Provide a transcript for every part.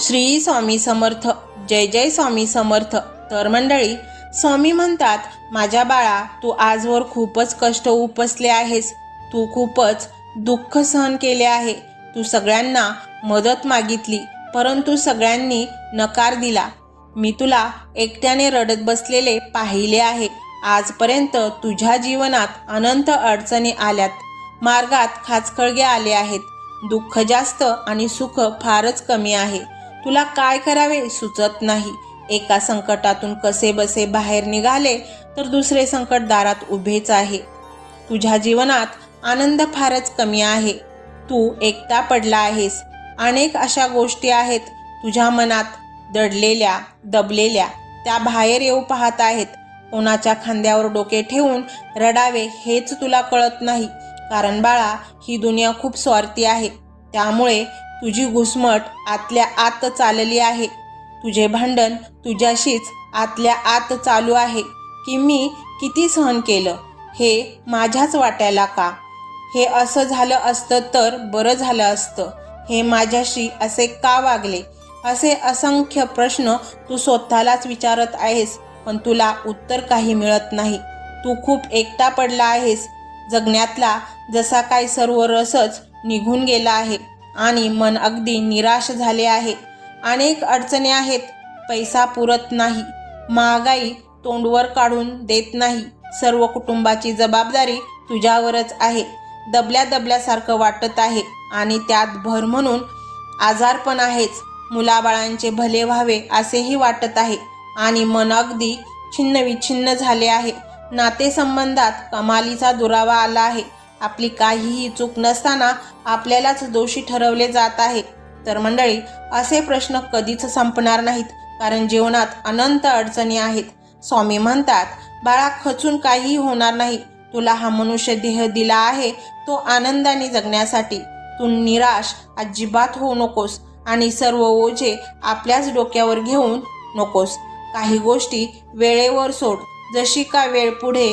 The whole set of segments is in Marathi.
श्री स्वामी समर्थ जय जय स्वामी समर्थ. तर मंडळी स्वामी म्हणतात माझ्या बाळा तू आजवर खूपच कष्ट उपसले आहेस. तू खूपच दुःख सहन केले आहे. तू सगळ्यांना मदत मागितली परंतु सगळ्यांनी नकार दिला. मी तुला एकट्याने रडत बसलेले पाहिले आहे. आजपर्यंत तुझ्या जीवनात अनंत अडचणी आल्यात. मार्गात खाचखळगे आले आहेत. दुःख जास्त आणि सुख फारच कमी आहे. तुला काय करावे सुचत नाही. एका संकटातून कसे बसे बाहेर निघाले तर दुसरे संकट दारात उभेच आहे. तुझ्या जीवनात आनंद फारच कमी आहे. तू एकटा पडला आहेस. अनेक अशा गोष्टी आहेत. तुझ्या मनात दडलेल्या दबलेल्या त्या बाहेर येऊ पाहत आहेत. कोणाच्या खांद्यावर डोके ठेवून रडावे हेच तुला कळत नाही. कारण बाळा ही दुनिया खूप स्वार्थी आहे. त्यामुळे तुझी घुसमट आतल्या आत चालली आहे. तुझे भांडण तुझ्याशीच आतल्या आत चालू आहे की मी किती सहन केलं हे माझ्याच वाटायला का? हे असं झालं असतं तर बरं झालं असतं. हे माझ्याशी असे का वागले? असे असंख्य प्रश्न तू स्वतःलाच विचारत आहेस पण तुला उत्तर काही मिळत नाही. तू खूप एकटा पडला आहेस. जगण्यातला जसा काय सर्व रसच निघून गेला आहे. आणि मन अगदी निराश झाले आहे. अनेक अडचणी आहेत. पैसा पुरत नाही. महागाई तोंडवर काढून देत नाही. सर्व कुटुंबाची जबाबदारी तुझ्यावरच आहे. दबल्या दबल्यासारखं वाटत आहे आणि त्यात भर म्हणून आजार पण आहेच. मुलाबाळांचे भले व्हावे असेही वाटत आहे आणि मन अगदी छिन्न विछिन्न झाले आहे. नातेसंबंधात कमालीचा दुरावा आला आहे. आपली काहीही चूक नसताना आपल्यालाच दोषी ठरवले जात आहे. तर मंडळी असे प्रश्न कधीच संपणार नाहीत कारण जीवनात अनंत अडचणी आहेत. स्वामी म्हणतात बाळा खचून काहीही होणार नाही. तुला हा मनुष्य देह दिला आहे तो आनंदाने जगण्यासाठी. तू निराश अजिबात होऊ नकोस आणि सर्व ओझे आपल्याच डोक्यावर घेऊन नकोस. काही गोष्टी वेळेवर सोड. जशी का वेळ पुढे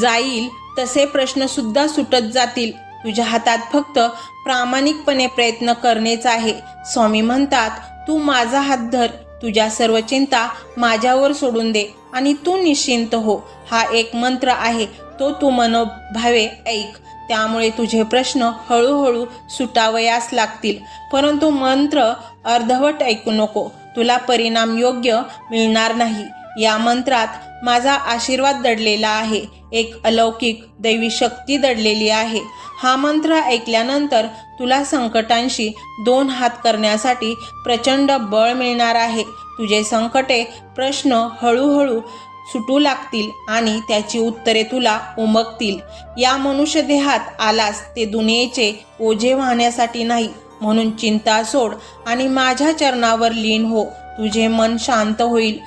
जाईल तसे प्रश्न सुद्धा सुटत जातील. तुझ्या हातात फक्त प्रामाणिकपणे प्रयत्न करणेच आहे. स्वामी म्हणतात तू माझा हात धर. तुझ्या सर्व चिंता माझ्यावर सोडून दे आणि तू निश्चिंत हो. हा एक मंत्र आहे. तो तू मनोभावे ऐक. त्यामुळे तुझे प्रश्न हळूहळू सुटावयास लागतील. परंतु मंत्र अर्धवट ऐकू नको. तुला परिणाम योग्य मिळणार नाही. या मंत्रात माझा आशीर्वाद दडलेला आहे. एक अलौकिक दैवी शक्ती दडलेली आहे. हा मंत्र ऐकल्यानंतर तुला संकटांशी दोन हात करण्यासाठी प्रचंड बळ मिळणार आहे. तुझे संकटे प्रश्न हळूहळू सुटू लागतील आणि त्याची उत्तरे तुला उमगतील. या मनुष्यदेहात आलास ते दुनियेचे ओझे वाहण्यासाठी नाही. म्हणून चिंता सोड आणि माझ्या चरणावर लीन हो. तुझे मन शांत होईल.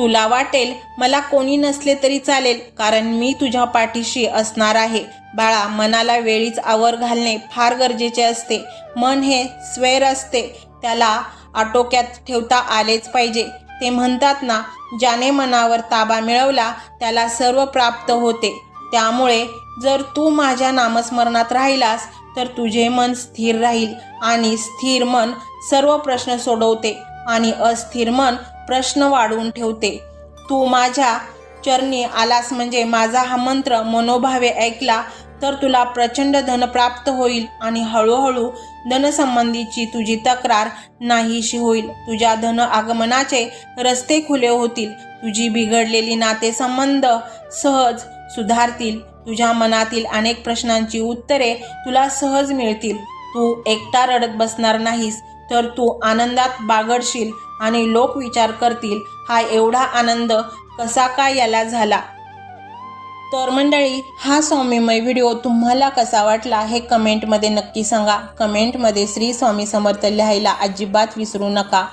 तुला वाटेल मला कोणी नसले तरी चालेल कारण मी तुझ्या पाठीशी असणार आहे. बाळा मनाला वेळीच आवर घालणे फार गरजेचे असते. मन हे स्वेर असते. त्याला आटोक्यात ठेवता आलेच पाहिजे. ते म्हणतात ना ज्याने मनावर ताबा मिळवला त्याला सर्व प्राप्त होते. त्यामुळे जर तू माझ्या नामस्मरणात राहिलास तर तुझे मन स्थिर राहील आणि स्थिर मन सर्व प्रश्न सोडवते आणि अस्थिर मन प्रश्न वाढवून ठेवते. तू माझ्या चरणी आलास म्हणजे माझा हा मंत्र मनोभावे ऐकला तर तुला प्रचंड धन प्राप्त होईल आणि हळूहळू धनसंबंधीची तुझी तक्रार नाहीशी होईल. तुझ्या धन आगमनाचे रस्ते खुले होतील. तुझी बिघडलेली नातेसंबंध सहज सुधारतील. तुझ्या मनातील अनेक प्रश्नांची उत्तरे तुला सहज मिळतील. तू एकटा रडत बसणार नाहीस तर तू आनंदात बागडशील. आणि लोक विचार करतील हा एवढा आनंद कसा काय याला झाला? तर मंडळी हा स्वामीमय व्हिडिओ तुम्हाला कसा वाटला हे कमेंटमध्ये नक्की सांगा. कमेंटमध्ये श्री स्वामी समर्थ लिहायला अजिबात विसरू नका.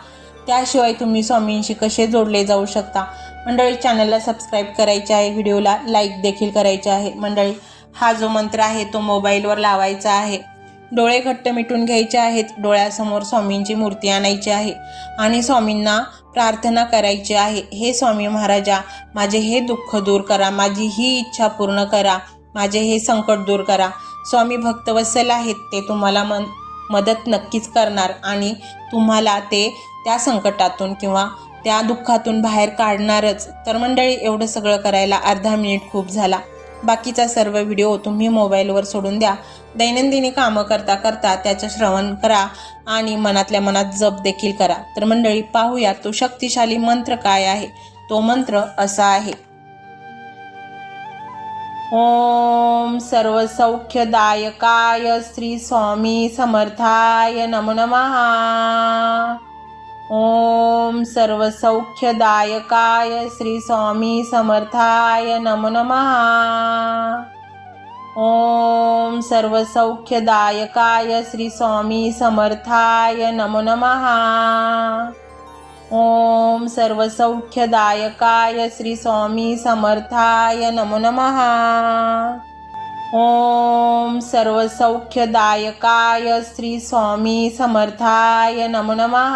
त्याशिवाय तुम्ही स्वामींशी कसे जोडले जाऊ शकता? मंडळी चॅनलला सबस्क्राईब करायचे आहे व्हिडिओला लाईक देखील करायचे आहे. मंडळी हा जो मंत्र आहे तो मोबाईलवर लावायचा आहे. डोळे घट्ट मिटून घ्यायचे आहेत. डोळ्यासमोर स्वामींची मूर्ती आणायची आहे आणि स्वामींना प्रार्थना करायची आहे. हे स्वामी महाराजा माझे हे दुःख दूर करा. माझी ही इच्छा पूर्ण करा. माझे हे संकट दूर करा. स्वामी भक्तवत्सल आहेत. ते तुम्हाला मन मदत नक्कीच करणार आणि तुम्हाला ते त्या संकटातून किंवा त्या दुःखातून बाहेर काढणारच. तर मंडळी एवढं सगळं करायला अर्धा मिनिट खूप झाला. बाकीचा सर्व व्हिडिओ तुम्ही मोबाईलवर सोडून द्या. दैनंदिनी कामं करता करता त्याचं श्रवण करा आणि मनातल्या मनात जप देखील करा. तर मंडळी पाहूया तो शक्तिशाली मंत्र काय आहे? तो मंत्र असा आहे. ओम सर्व सौख्यदायकाय श्री स्वामी समर्थाय नमो नमः. सर्वसौख्यदायकाय श्री स्वामी समर्थाय नमो नमः। ॐ सर्वसौख्यदायकाय श्री स्वामी समर्थाय नमो नमः। ॐ सर्वसौख्यदायकाय श्रीस्वामी समर्थाय नमो नमः। ॐ सर्वसौख्यदायकाय श्री स्वामी समर्थाय नमो नमः।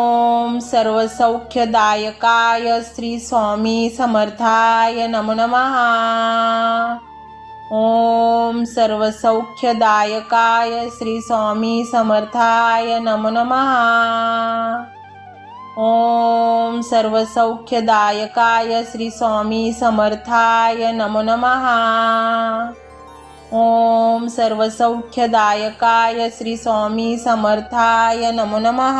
सर्वसौख्यदायकाय श्री स्वामी समर्थाय नमो नमः। ओम सर्वसौख्यदायकाय श्री स्वामी समर्थाय नमो नमः। ओम सर्वसौख्यदायकाय श्री स्वामी समर्थाय नमो नमः। ओम सर्वसौख्यदायकाय श्री स्वामी समर्थाय नमो नमः।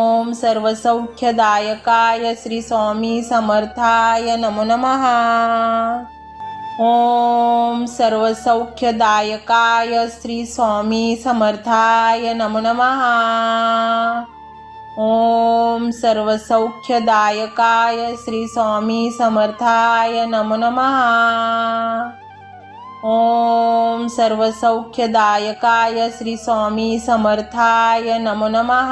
सर्वसौख्यदायकाय श्री स्वामी समर्थाय नमो नमः। ॐ सर्वसौख्यदायकाय श्री स्वामी समर्थाय नमो नमः। ॐ सर्वसौख्यदायकाय श्री स्वामी समर्थाय नमो नमः। ॐ सर्वसौख्यदायकाय श्री स्वामी समर्थाय नमो नमः।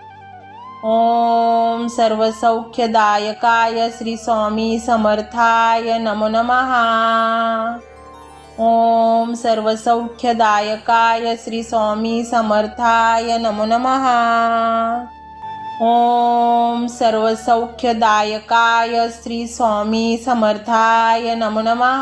ओम सर्वसौख्यदायकाय श्री स्वामी समर्थाय नमो नमः। ओम सर्वसौख्यदायकाय श्री स्वामी समर्थाय नमो नमः। ओम सर्वसौख्यदायकाय श्री स्वामी समर्थाय नमो नमः।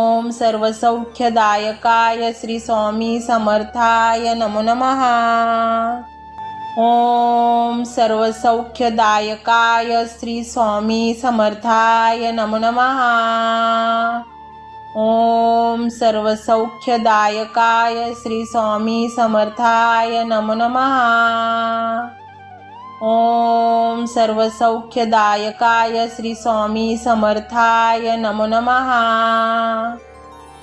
ॐ सर्वसौख्यदायकाय श्रीस्वामी समर्थाय नमो नमः. ॐ सर्वसौख्यदायकाय श्री स्वामी समर्थाय नमो नमः. ॐ सर्वसौख्यदायकाय श्री स्वामी समर्थाय नमो नमः. ॐ सर्वसौख्यदायकाय श्रीस्वामी समर्थाय नमो नमः.